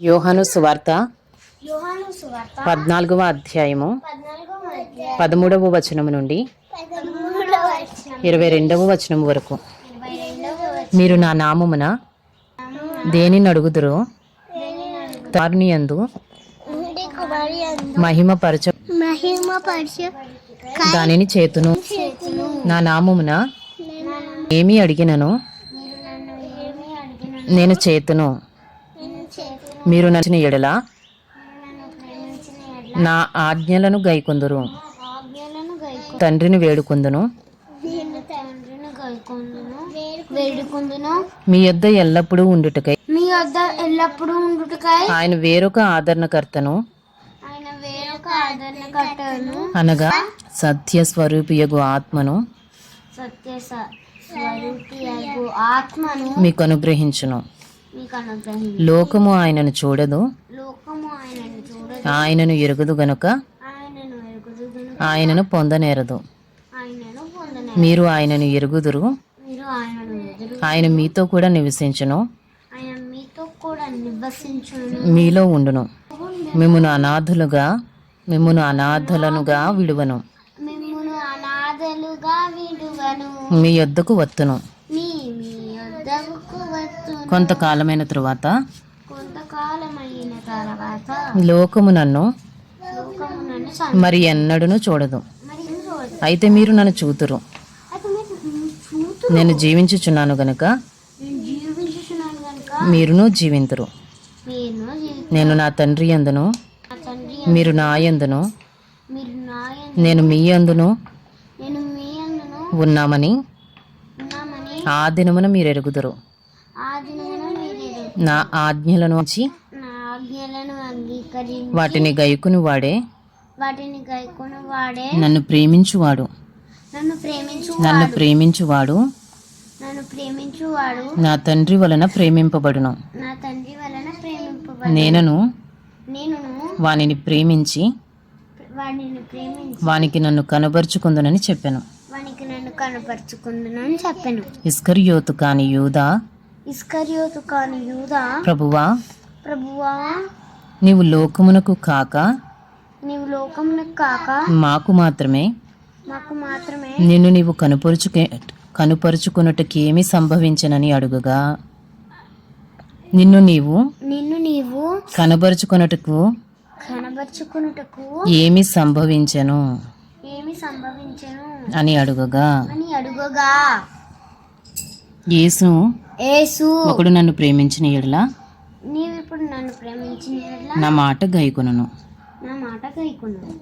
యోహాను సువార్త పద్నాలుగవ అధ్యాయము పదమూడవ వచనము నుండి ఇరవై రెండవ వచనం వరకు. మీరు నా నామమున దేనిని అడుగుదురో దారిని అందు వచనం కుమారి మహిమ పరచ మహిమ పరిచ దానిని చేతును నా నామమున ఏమి అడిగినను? నేను చేతును. మీరు నచ్చిన ఎడల? నా ఆజ్ఞలను గైకొందురు. తండ్రిని వేడుకొందును. మీ యొద్ద ఎల్లప్పుడూ ఉండుటకై. మీ వద్ద ఎల్లప్పుడూ ఉండుటకై. ఆయన వేరొక ఆదరణకర్తను. ఆయన వేరొక ఆదరణ కట్టను అనగా సత్య స్వరూపియగు ఆత్మను. సత్య స- స్వరూపి అగు ఆత్మను. మీకు అనుగ్రహించును. లోకము ఆయనను చూడదు. ఆయనను ఎరుగుదు గనుక ఆయనను పొందనేరదు. మీరు ఆయనను ఎరుగుదురు. ఆయన మీతో కూడా నివసించును. మీలో ఉండును. మిమ్మును అనాథులుగా మిమ్మును అనాథలనుగా విడువను. మీ యొద్దకు వత్తును మీ మీ యొద్దకు వస్తును కొంతకాలమైన తరువాత? కొంతకాలమైన తర్వాత? లోకము నన్ను మరి ఎన్నడూను చూడదు. అయితే మీరు నన్ను చూతురు. నేను జీవించుచున్నాను గనుక మీరును జీవింతురు. నేను నా తండ్రి అందును. నా తండ్రి మీరు నా నాయన నేను మీ అందును ఉన్నామని ఆ దినమున మీరు ఎరుగుదురు నా ఆజ్ఞలను వాటిని గైకుని వాడే వాటిని గైకొని వాడే నన్ను ప్రేమించువాడు. నన్ను ప్రేమించు నన్ను ప్రేమించువాడు. నన్ను ప్రేమించువాడు. నా తండ్రి వలన ప్రేమింపబడును. నా తండ్రి వలన ప్రేమింపబడి నేనను నేను వానిని ప్రేమించి ప్రేమించి వానికి నన్ను కనబరుచుకుందునని చెప్పాను. వానికి నన్ను కనపరుచుకుందునని చెప్పాను. ఇస్కరియోతు కాని యూదా ఇస్కరియోతు కాని యూదా ప్రభువా ప్రభువా నీవు లోకమునకు కాక నీవు లోకమునకు కాక మాకు మాత్రమే మాకు మాత్రమే నిన్ను నీవు కనుపరుచుకే కనుపరుచుకున్నట్టుకేమి సంభవించనని అడుగుగా. నిన్ను నీవు నిన్ను నీవు కనబరుచుకున్నట్టుకు కనబరుచుకున్నటకు ఏమి సంభవించను ఏమి సంభవించను అని అడుగగా. అని అడుగగా. యేసు యేసు ఒకడు నన్ను ప్రేమించిన ఎడల? నీవిప్పుడు నన్ను ప్రేమించిన యెడల నా మాట గైకొనను. నా మాట కైకున్నాను